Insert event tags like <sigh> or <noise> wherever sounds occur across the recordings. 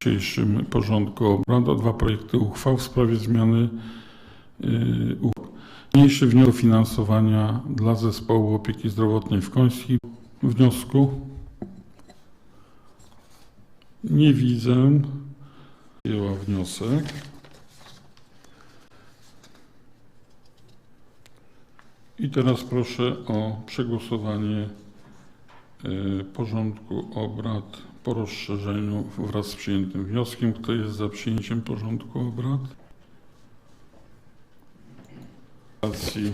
dzisiejszym porządku obrad o dwa projekty uchwał w sprawie zmiany yy, uchwał. Mniejszy wniosek finansowania dla zespołu opieki zdrowotnej w Końskim. Wniosku nie widzę. Przyjęła wniosek. I teraz proszę o przegłosowanie y, porządku obrad po rozszerzeniu wraz z przyjętym wnioskiem. Kto jest za przyjęciem porządku obrad? Racji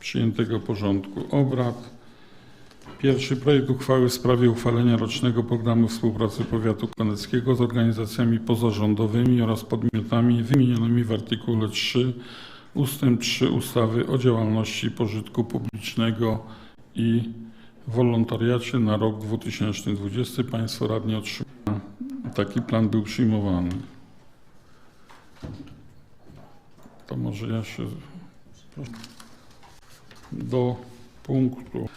przyjętego porządku obrad. Pierwszy projekt uchwały w sprawie uchwalenia rocznego programu współpracy powiatu koneckiego z organizacjami pozarządowymi oraz podmiotami wymienionymi w artykule 3 ustęp 3 ustawy o działalności pożytku publicznego i wolontariacie na rok 2020. Państwo radni otrzymają. Taki plan był przyjmowany. To może ja się do punktu,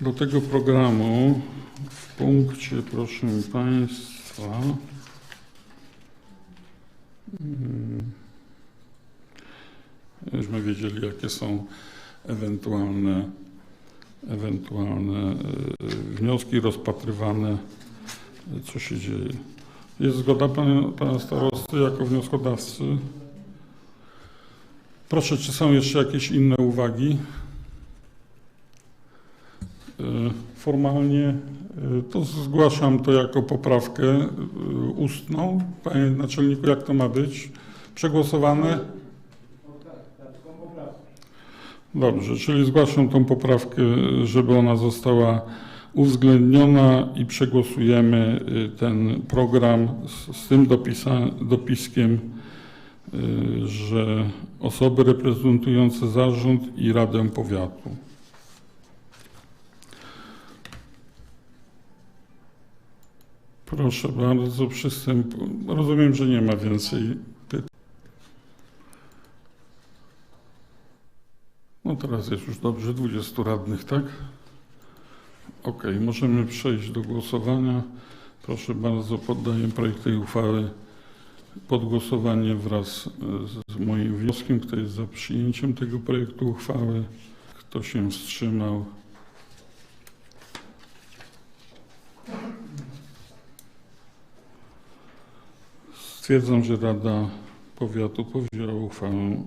do tego programu w punkcie, proszę Państwa, mm, żebyśmy wiedzieli, jakie są ewentualne, ewentualne e, wnioski rozpatrywane, co się dzieje. Jest zgoda pana, pana starosty jako wnioskodawcy? Proszę, czy są jeszcze jakieś inne uwagi? E, Formalnie e, to zgłaszam to jako poprawkę ustną. Panie naczelniku, jak to ma być? Przegłosowane? Dobrze, czyli zgłaszam tą poprawkę, żeby ona została uwzględniona i przegłosujemy y, ten program z, z tym dopisa, dopiskiem, y, że osoby reprezentujące zarząd i radę powiatu. Proszę bardzo, przystęp. Rozumiem, że nie ma więcej pytań. No teraz jest już dobrze, 20 radnych, tak? Ok, możemy przejść do głosowania. Proszę bardzo, poddaję projekt tej uchwały pod głosowanie wraz e, z moim wnioskiem. Kto jest za przyjęciem tego projektu uchwały? Kto się wstrzymał? Stwierdzam, że Rada Powiatu powzięła uchwałę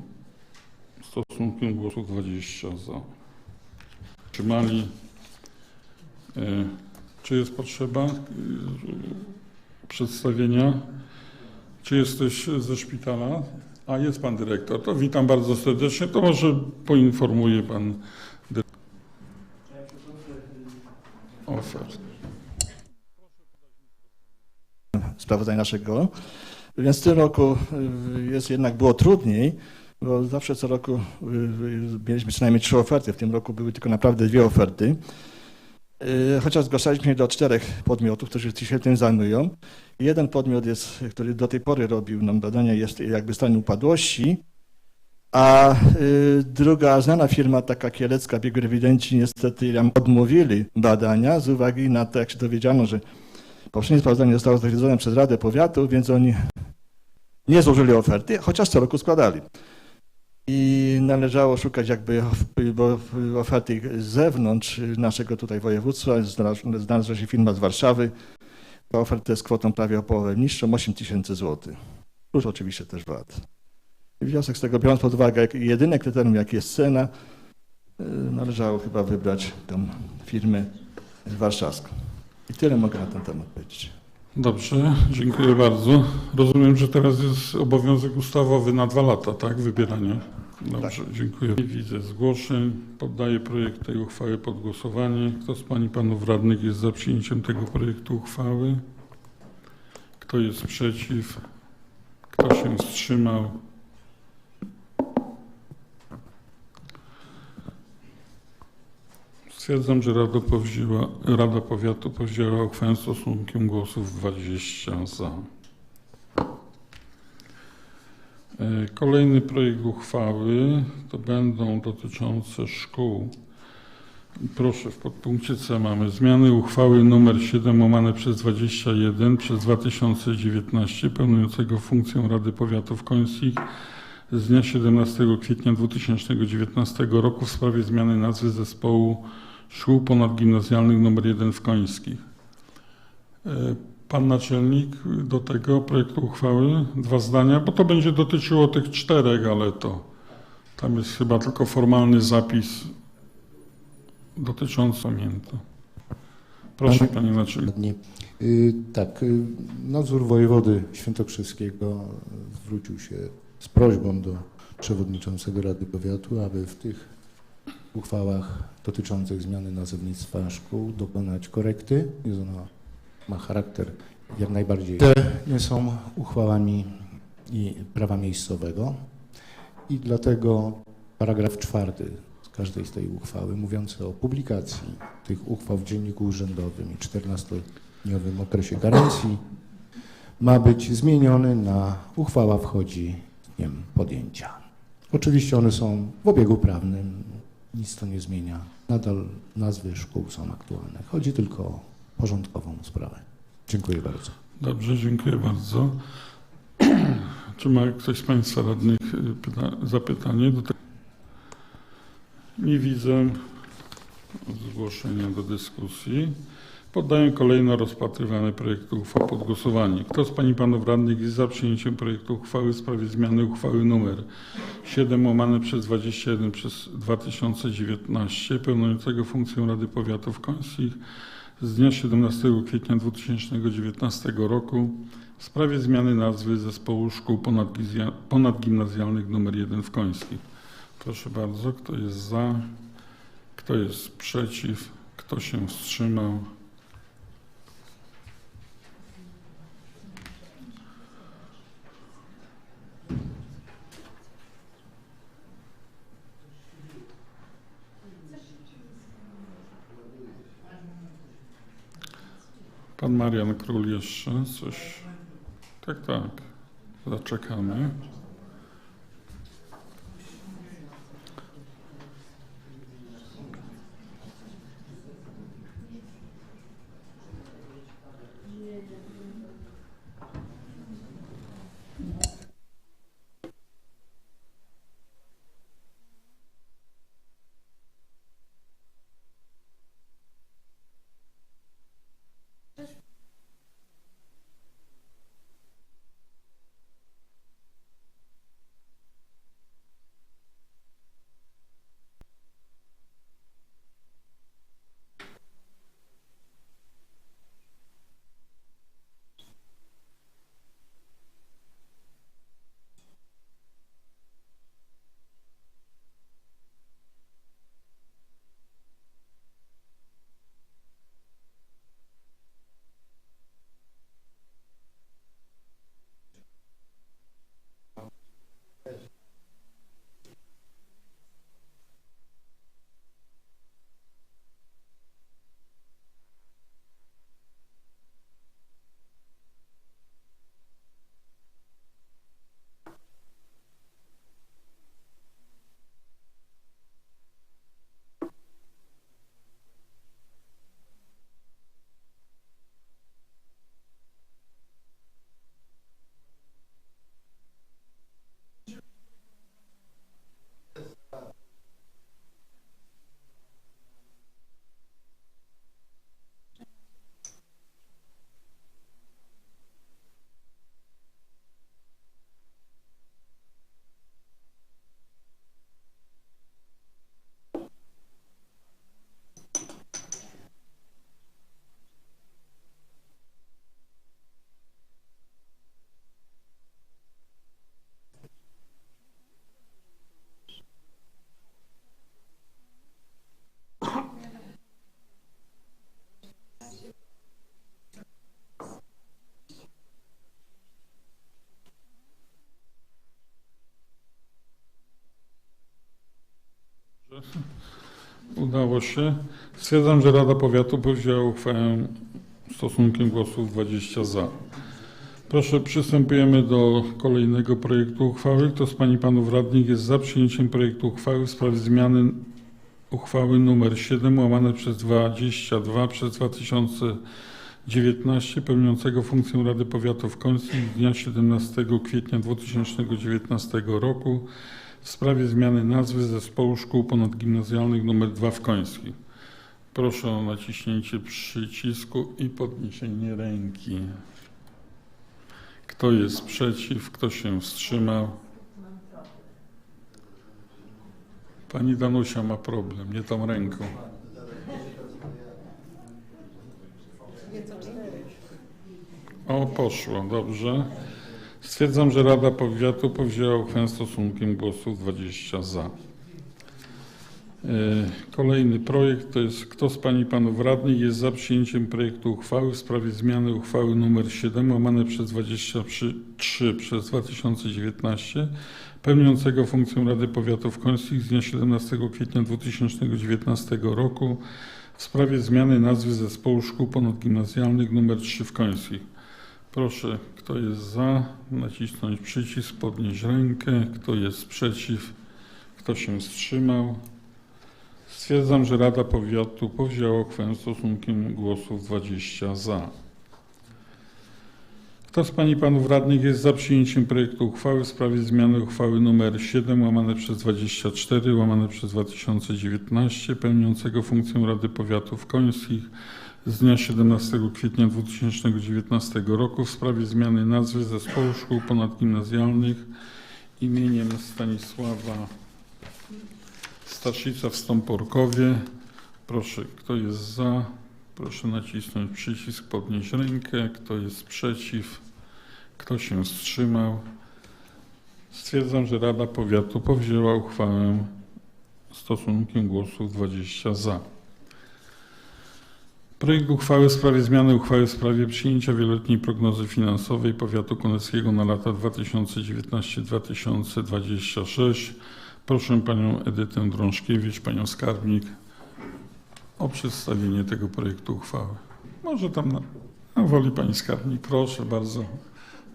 stosunkiem głosów 20 za. Trzymali. E, Czy jest potrzeba e, przedstawienia? Czy jesteś ze szpitala? A jest pan dyrektor. To witam bardzo serdecznie. To może poinformuje pan dyrektor. Ofert. naszego. Więc w tym roku y, jest jednak było trudniej, bo zawsze co roku y, y, mieliśmy co najmniej trzy oferty. W tym roku były tylko naprawdę dwie oferty. Y, Chociaż zgłaszaliśmy się do czterech podmiotów, którzy się tym zajmują. Jeden podmiot jest, który do tej pory robił nam badania, jest jakby w stanie upadłości, a druga znana firma, taka kielecka, biegu rewidenci, niestety nam odmówili badania z uwagi na to, jak się dowiedziano, że poprzednie sprawozdanie zostało zatwierdzone przez Radę Powiatu, więc oni nie złożyli oferty, chociaż co roku składali. I należało szukać jakby oferty z zewnątrz naszego tutaj województwa. Znalazła się firma z Warszawy. Ta oferta jest kwotą prawie o połowę niższą, 8 tysięcy złotych. Plus oczywiście też VAT. Wniosek z tego, biorąc pod uwagę jedyne kryterium, jakie jest cena, y, należało chyba wybrać tą firmę warszawską. I tyle mogę na ten temat powiedzieć. Dobrze, dziękuję bardzo. Rozumiem, że teraz jest obowiązek ustawowy na dwa lata, tak? Wybierania. Dobrze, dziękuję. Nie widzę zgłoszeń. Poddaję projekt tej uchwały pod głosowanie. Kto z Pani Panów Radnych jest za przyjęciem tego projektu uchwały? Kto jest przeciw? Kto się wstrzymał? Stwierdzam, że Rada, powzięła, Rada Powiatu powzięła uchwałę stosunkiem głosów 20 za. E, Kolejny projekt uchwały to będą dotyczące szkół Proszę, w podpunkcie C mamy zmiany uchwały nr 7 łamane przez 21 przez 2019 pełniącego funkcję Rady Powiatów Końskich z dnia 17 kwietnia 2019 roku w sprawie zmiany nazwy zespołu szkół ponadgimnazjalnych nr 1 w Końskich. E, Pan naczelnik do tego projektu uchwały dwa zdania, bo to będzie dotyczyło tych czterech, ale to tam jest chyba tylko formalny zapis dotyczący pamięta. Proszę panie naczelnik. Dokładnie. Y, Tak, y, nadzór wojewody świętokrzyskiego zwrócił się z prośbą do przewodniczącego Rady Powiatu, aby w tych uchwałach dotyczących zmiany nazewnictwa szkół dokonać korekty. Jest ona, ma charakter jak najbardziej. Te nie są uchwałami i prawa miejscowego i dlatego paragraf czwarty z każdej z tej uchwały mówiący o publikacji tych uchwał w Dzienniku Urzędowym i 14-dniowym okresie karencji ma być zmieniony na uchwała wchodzi z dniem podjęcia. Oczywiście one są w obiegu prawnym, nic to nie zmienia. Nadal nazwy szkół są aktualne. Chodzi tylko o porządkową sprawę. Dziękuję bardzo. Dobrze, dziękuję bardzo. <clears throat> Czy ma ktoś z Państwa radnych y, pyta, zapytanie? Do te... Nie widzę zgłoszenia do dyskusji. Poddaję kolejno rozpatrywany projekt uchwał pod głosowanie. Kto z Pań i Panów Radnych jest za przyjęciem projektu uchwały w sprawie zmiany uchwały nr 7 łamane przez 21 przez 2019 pełniącego funkcję Rady Powiatów Końskich z dnia 17 kwietnia 2019 roku w sprawie zmiany nazwy zespołu szkół ponadgimnazja- ponadgimnazjalnych nr 1 w Końskich. Proszę bardzo, kto jest za, kto jest przeciw, kto się wstrzymał? Pan Marian Król jeszcze coś. Tak, tak. Zaczekamy. Stwierdzam, że Rada Powiatu powzięła uchwałę stosunkiem głosów 20 za. Proszę, przystępujemy do kolejnego projektu uchwały. Kto z Pań i Panów Radnych jest za przyjęciem projektu uchwały w sprawie zmiany uchwały nr 7 łamane przez 22 przez 2019 pełniącego funkcję Rady Powiatu w Końcu z dnia 17 kwietnia 2019 roku w sprawie zmiany nazwy Zespołu Szkół Ponadgimnazjalnych nr 2 w Końskich. Proszę o naciśnięcie przycisku i podniesienie ręki. Kto jest przeciw? Kto się wstrzymał? Pani Danusia ma problem, nie tą ręką. O, poszło, dobrze. Stwierdzam, że Rada Powiatu powzięła uchwałę stosunkiem głosów 20 za. E, Kolejny projekt to jest kto z Pani i Panów Radnych jest za przyjęciem projektu uchwały w sprawie zmiany uchwały nr 7 łamane przez 23 przez 2019 pełniącego funkcję Rady Powiatu w Końskich z dnia 17 kwietnia 2019 roku w sprawie zmiany nazwy Zespołu Szkół Ponadgimnazjalnych nr 3 w Końskich. Proszę, kto jest za, nacisnąć przycisk, podnieść rękę. Kto jest przeciw, kto się wstrzymał. Stwierdzam, że Rada Powiatu powzięła uchwałę stosunkiem głosów 20 za. Kto z Pań i Panów Radnych jest za przyjęciem projektu uchwały w sprawie zmiany uchwały nr 7 łamane przez 24 łamane przez 2019 pełniącego funkcję Rady Powiatu w Końskich z dnia 17 kwietnia 2019 roku w sprawie zmiany nazwy Zespołu Szkół Ponadgimnazjalnych imieniem Stanisława Staszica w Stąporkowie. Proszę, kto jest za? Proszę nacisnąć przycisk, podnieść rękę. Kto jest przeciw? Kto się wstrzymał? Stwierdzam, że Rada Powiatu powzięła uchwałę stosunkiem głosów 20 za. Projekt uchwały w sprawie zmiany uchwały w sprawie przyjęcia wieloletniej prognozy finansowej powiatu koneckiego na lata 2019-2026. Proszę panią Edytę Drążkiewicz, panią skarbnik o przedstawienie tego projektu uchwały. Może tam na, na woli pani skarbnik, proszę bardzo,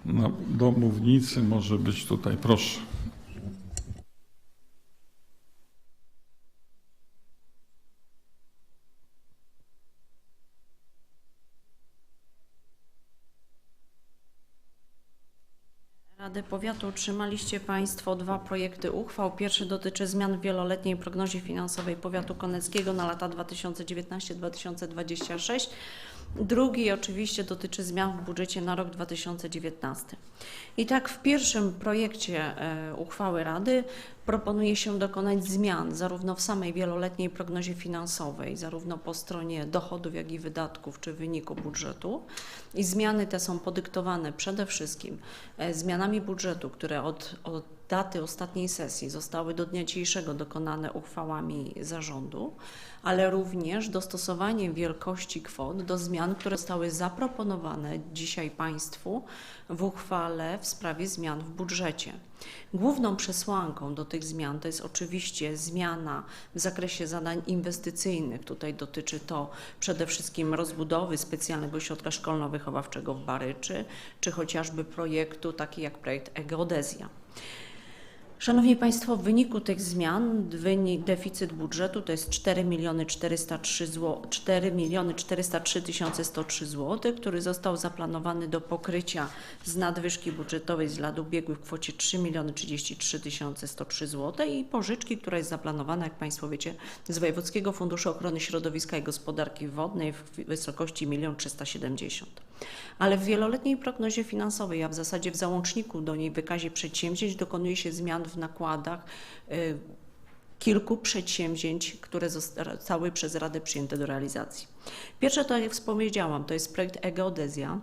na, do mównicy może być tutaj, proszę. Rady Powiatu otrzymaliście Państwo dwa projekty uchwał. Pierwszy dotyczy zmian w wieloletniej prognozie finansowej Powiatu Koneckiego na lata 2019-2026. Drugi oczywiście dotyczy zmian w budżecie na rok 2019. I tak w pierwszym projekcie e, uchwały Rady proponuje się dokonać zmian zarówno w samej wieloletniej prognozie finansowej, zarówno po stronie dochodów, jak i wydatków czy wyniku budżetu. I zmiany te są podyktowane przede wszystkim e, zmianami budżetu, które od, od daty ostatniej sesji zostały do dnia dzisiejszego dokonane uchwałami zarządu, ale również dostosowaniem wielkości kwot do zmian, które zostały zaproponowane dzisiaj Państwu w uchwale w sprawie zmian w budżecie. Główną przesłanką do tych zmian to jest oczywiście zmiana w zakresie zadań inwestycyjnych. Tutaj dotyczy to przede wszystkim rozbudowy specjalnego ośrodka szkolno-wychowawczego w Baryczy, czy chociażby projektu taki jak projekt e-geodezja. Szanowni Państwo, w wyniku tych zmian wynik, deficyt budżetu to jest 4 miliony 403 zł, 4 miliony 403 tysiące 103 zł, który został zaplanowany do pokrycia z nadwyżki budżetowej z lat ubiegłych w kwocie 3 miliony 33 tysiące 103 zł i pożyczki, która jest zaplanowana, jak Państwo wiecie, z Wojewódzkiego Funduszu Ochrony Środowiska i Gospodarki Wodnej w wysokości 1 370 000. Ale w wieloletniej prognozie finansowej, a w zasadzie w załączniku do niej wykazie przedsięwzięć dokonuje się zmian w nakładach y, kilku przedsięwzięć, które zostały przez Radę przyjęte do realizacji. Pierwsze, to jak wspomniałam, to jest projekt e-geodezja.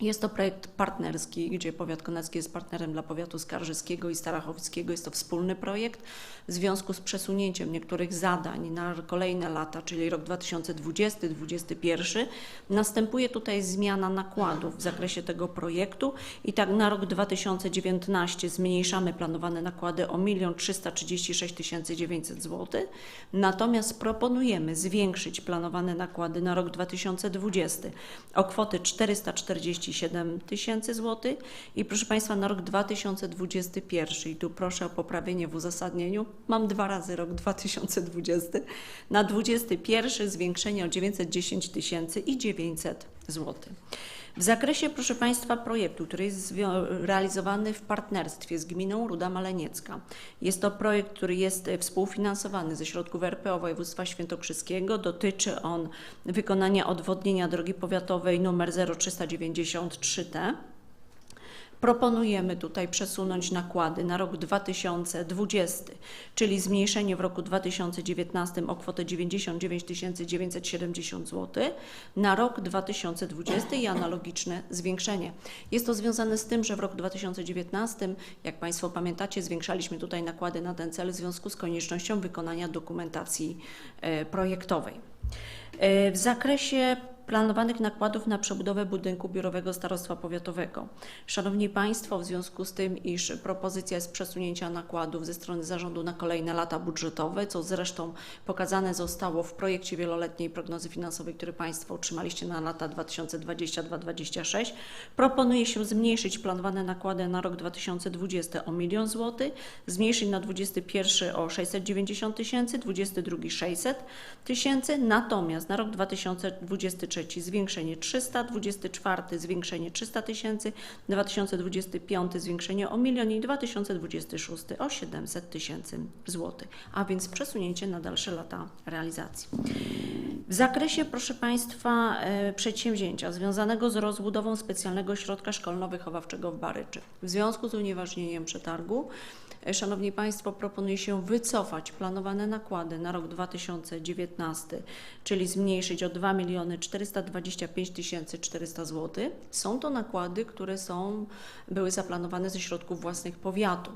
Jest to projekt partnerski, gdzie powiat konecki jest partnerem dla powiatu skarżyskiego i starachowickiego. Jest to wspólny projekt. W związku z przesunięciem niektórych zadań na kolejne lata, czyli rok 2020-2021, następuje tutaj zmiana nakładów w zakresie tego projektu i tak na rok 2019 zmniejszamy planowane nakłady o 1 336 900 zł. Natomiast proponujemy zwiększyć planowane nakłady na rok 2020 o kwotę 440 47 tysięcy złotych i proszę Państwa na rok 2021 i tu proszę o poprawienie w uzasadnieniu, mam dwa razy rok 2020, na 21 zwiększenie o 910 tysięcy i 900 złotych. W zakresie, proszę Państwa, projektu, który jest realizowany w partnerstwie z gminą Ruda Maleniecka. Jest to projekt, który jest współfinansowany ze środków RPO województwa świętokrzyskiego. Dotyczy on wykonania odwodnienia drogi powiatowej nr 0393T. Proponujemy tutaj przesunąć nakłady na rok 2020, czyli zmniejszenie w roku 2019 o kwotę 99 970 zł, na rok 2020 i analogiczne zwiększenie. Jest to związane z tym, że w roku 2019, jak Państwo pamiętacie, zwiększaliśmy tutaj nakłady na ten cel w związku z koniecznością wykonania dokumentacji e, projektowej. E, W zakresie planowanych nakładów na przebudowę budynku biurowego Starostwa Powiatowego. Szanowni Państwo, w związku z tym, iż propozycja jest przesunięcia nakładów ze strony zarządu na kolejne lata budżetowe, co zresztą pokazane zostało w projekcie wieloletniej prognozy finansowej, który Państwo otrzymaliście na lata 2022-2026, proponuje się zmniejszyć planowane nakłady na rok 2020 o 1 000 zł, zmniejszyć na 21 o 690 tysięcy, 22 600 tysięcy, natomiast na rok 2023 zwiększenie 300, 24 zwiększenie 300 tysięcy, 2025 zwiększenie o milion i 2026 o 700 tysięcy złotych, a więc przesunięcie na dalsze lata realizacji. W zakresie, proszę Państwa, e, przedsięwzięcia związanego z rozbudową specjalnego środka szkolno-wychowawczego w Baryczy. W związku z unieważnieniem przetargu, e, Szanowni Państwo, proponuje się wycofać planowane nakłady na rok 2019, czyli zmniejszyć o 2 miliony 425 400 zł. Są to nakłady, które są, były zaplanowane ze środków własnych powiatu.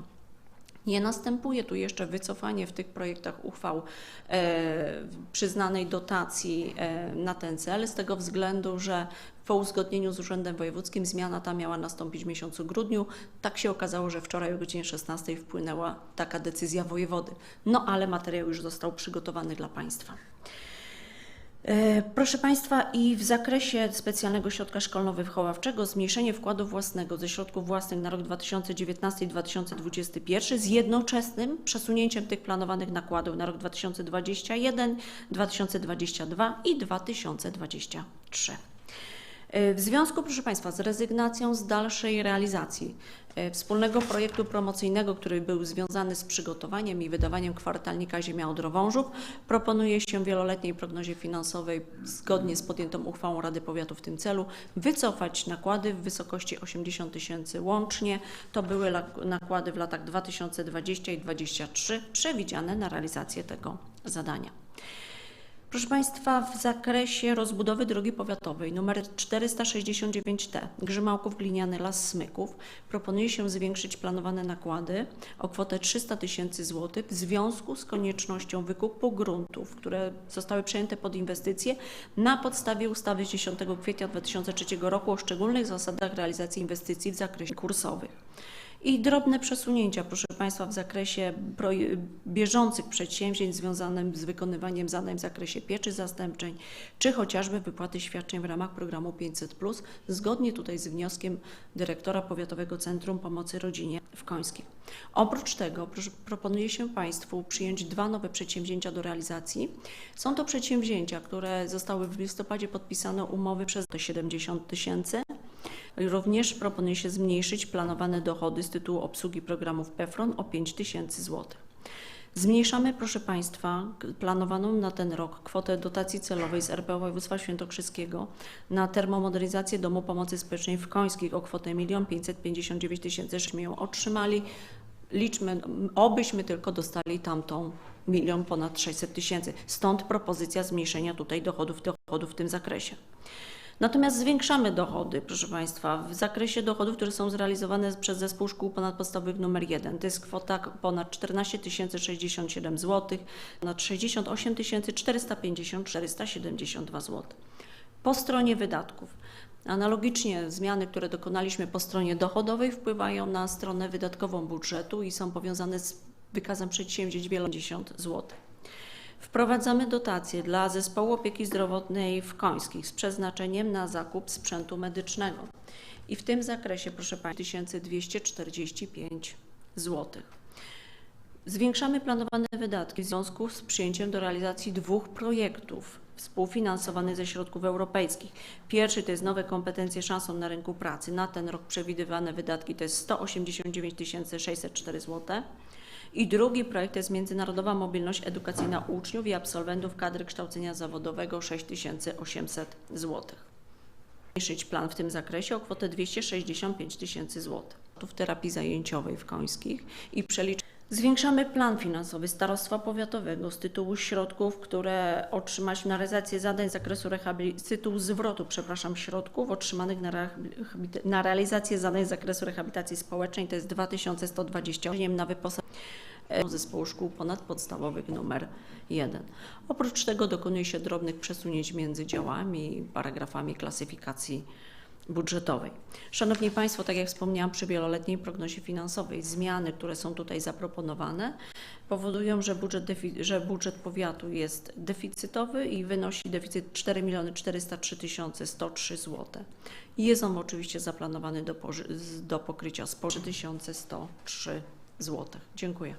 Nie następuje tu jeszcze wycofanie w tych projektach uchwał e, przyznanej dotacji e, na ten cel, z tego względu, że po uzgodnieniu z Urzędem Wojewódzkim zmiana ta miała nastąpić w miesiącu grudniu. Tak się okazało, że wczoraj o godzinie 16 wpłynęła taka decyzja wojewody. No ale materiał już został przygotowany dla Państwa. E, Proszę Państwa, i w zakresie specjalnego środka szkolno-wychowawczego zmniejszenie wkładu własnego ze środków własnych na rok 2019 i 2021 z jednoczesnym przesunięciem tych planowanych nakładów na rok 2021, 2022 i 2023. E, W związku, proszę Państwa, z rezygnacją z dalszej realizacji wspólnego projektu promocyjnego, który był związany z przygotowaniem i wydawaniem kwartalnika Ziemia Odrowążów, proponuje się wieloletniej prognozie finansowej, zgodnie z podjętą uchwałą Rady Powiatu w tym celu, wycofać nakłady w wysokości 80 tysięcy łącznie. To były nakłady w latach 2020 i 2023 przewidziane na realizację tego zadania. Proszę Państwa, w zakresie rozbudowy drogi powiatowej nr 469T Grzymałków Gliniany Las Smyków proponuje się zwiększyć planowane nakłady o kwotę 300 tysięcy złotych w związku z koniecznością wykupu gruntów, które zostały przejęte pod inwestycje na podstawie ustawy z 10 kwietnia 2003 roku o szczególnych zasadach realizacji inwestycji w zakresie kursowych. I drobne przesunięcia, proszę Państwa, w zakresie bieżących przedsięwzięć związanych z wykonywaniem zadań w zakresie pieczy zastępczej, czy chociażby wypłaty świadczeń w ramach programu 500, zgodnie tutaj z wnioskiem dyrektora Powiatowego Centrum Pomocy Rodzinie w Końskim. Oprócz tego proszę, proponuję się Państwu przyjąć dwa nowe przedsięwzięcia do realizacji. Są to przedsięwzięcia, które zostały w listopadzie podpisane umowy przez 70 tysięcy. Również proponuje się zmniejszyć planowane dochody z tytułu obsługi programów PEFRON o 5 tysięcy złotych. Zmniejszamy, proszę Państwa, planowaną na ten rok kwotę dotacji celowej z RP Województwa Świętokrzyskiego na termomodernizację Domu Pomocy Społecznej w Końskich o kwotę 1 559 tysięcy, żeśmy ją otrzymali. Liczmy, obyśmy tylko dostali tamtą milion ponad 600 tysięcy. Stąd propozycja zmniejszenia tutaj dochodów, dochodów w tym zakresie. Natomiast zwiększamy dochody, proszę Państwa, w zakresie dochodów, które są zrealizowane przez Zespół Szkół Ponadpodstawowych nr 1. To jest kwota ponad 14 067 zł, ponad 68 450 472 zł. Po stronie wydatków. Analogicznie zmiany, które dokonaliśmy po stronie dochodowej wpływają na stronę wydatkową budżetu i są powiązane z wykazem przedsięwzięć wielodziesiąt złotych. Wprowadzamy dotacje dla Zespołu Opieki Zdrowotnej w Końskich z przeznaczeniem na zakup sprzętu medycznego. I w tym zakresie, proszę Państwa, 1245 zł. Zwiększamy planowane wydatki w związku z przyjęciem do realizacji dwóch projektów współfinansowanych ze środków europejskich. Pierwszy to jest nowe kompetencje szansą na rynku pracy. Na ten rok przewidywane wydatki to jest 189 604 zł. I drugi projekt jest Międzynarodowa Mobilność Edukacyjna Uczniów i Absolwentów Kadry Kształcenia Zawodowego 6800 zł. Zmniejszyć plan w tym zakresie o kwotę 265 tysięcy złotych. W terapii zajęciowej w Końskich i przeliczyć. Zwiększamy plan finansowy Starostwa Powiatowego z tytułu środków, które otrzymać na realizację zadań z zakresu rehabilitacji, z tytułu zwrotu, przepraszam, środków otrzymanych na, na realizację zadań z zakresu rehabilitacji społecznej, to jest 2120 na wyposażenie zespołu szkół ponadpodstawowych numer 1. Oprócz tego dokonuje się drobnych przesunięć między działami paragrafami klasyfikacji budżetowej. Szanowni Państwo, tak jak wspomniałam przy wieloletniej prognozie finansowej, zmiany, które są tutaj zaproponowane, powodują, że budżet, że budżet powiatu jest deficytowy i wynosi deficyt 4 403 103 zł. Jest on oczywiście zaplanowany do, do pokrycia z 3103 zł. Dziękuję.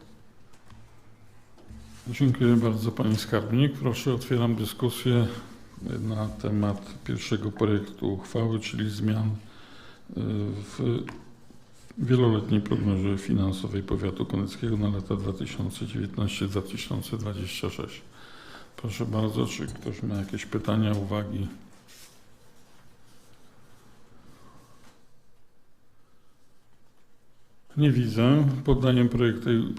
Dziękuję bardzo Pani Skarbnik. Proszę, otwieram dyskusję na temat pierwszego projektu uchwały, czyli zmian y, w wieloletniej prognozie finansowej powiatu koneckiego na lata 2019-2026. Proszę bardzo, czy ktoś ma jakieś pytania, uwagi? Nie widzę. Poddaję projekt tej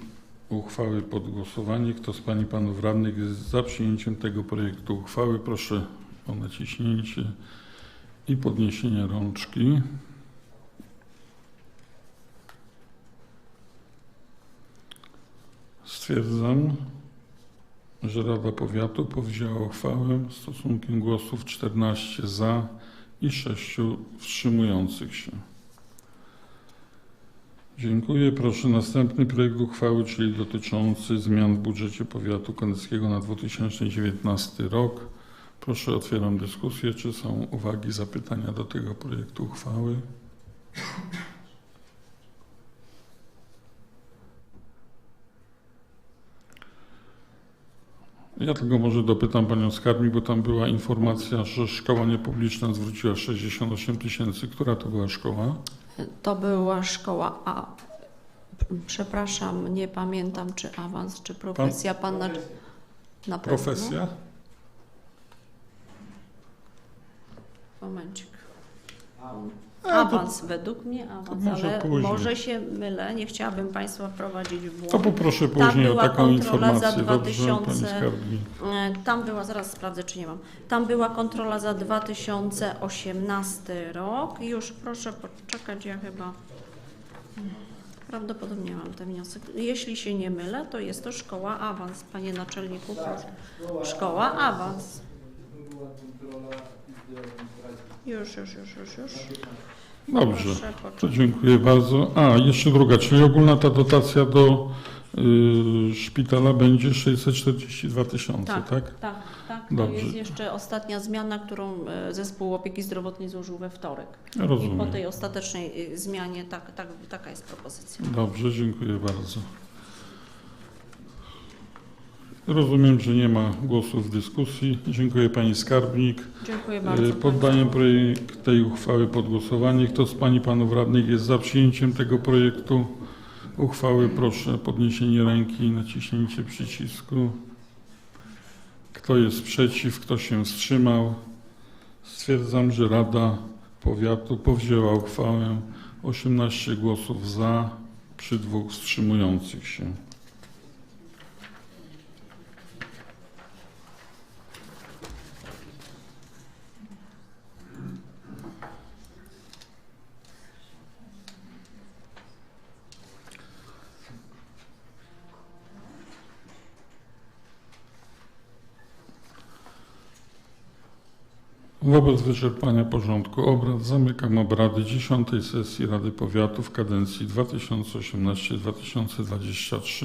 uchwały pod głosowanie. Kto z Pań i Panów Radnych jest za przyjęciem tego projektu uchwały, proszę o naciśnięcie i podniesienie rączki. Stwierdzam, że Rada Powiatu powzięła uchwałę stosunkiem głosów 14 za i 6 wstrzymujących się. Dziękuję. Proszę następny projekt uchwały, czyli dotyczący zmian w budżecie powiatu koneckiego na 2019 rok. Proszę, otwieram dyskusję. Czy są uwagi, zapytania do tego projektu uchwały? Ja tylko może dopytam Panią Skarbnik, bo tam była informacja, że szkoła niepubliczna zwróciła 68 tysięcy. Która to była szkoła? To była szkoła A. Przepraszam, nie pamiętam, czy awans, czy profesja. Pan na, na pewno? Profesja? Momencik. Awans, według mnie awans, może ale później. może się mylę, nie chciałabym Państwa wprowadzić w błąd. To poproszę Tam później o była taką kontrola za informację. Dobrze, 2000 Pani Skarbnik. E, Tam była, zaraz sprawdzę, czy nie mam. Tam była kontrola za 2018 rok. Już proszę poczekać, ja chyba prawdopodobnie mam ten wniosek. Jeśli się nie mylę, to jest to szkoła awans, panie naczelniku. proszę. Szkoła awans. Już, już, już, już, już. Dobrze, Proszę to dziękuję bardzo. A, jeszcze druga, czyli ogólna ta dotacja do y, szpitala będzie 642 tysiące, tak? Tak, tak, tak. To Dobrze. jest jeszcze ostatnia zmiana, którą e, zespół opieki zdrowotnej złożył we wtorek. I po Rozumiem. tej ostatecznej y, zmianie tak, tak, taka jest propozycja. Dobrze, dziękuję bardzo. Rozumiem, że nie ma głosów w dyskusji. Dziękuję Pani Skarbnik. Dziękuję Y, bardzo. Poddaję projekt tej uchwały pod głosowanie. Kto z Pani Panów Radnych jest za przyjęciem tego projektu uchwały? Proszę o podniesienie ręki i naciśnięcie przycisku. Kto jest przeciw? Kto się wstrzymał? Stwierdzam, że Rada Powiatu powzięła uchwałę 18 głosów za przy dwóch wstrzymujących się. Wobec wyczerpania porządku obrad zamykam obrady 10 sesji Rady Powiatu w kadencji 2018-2023.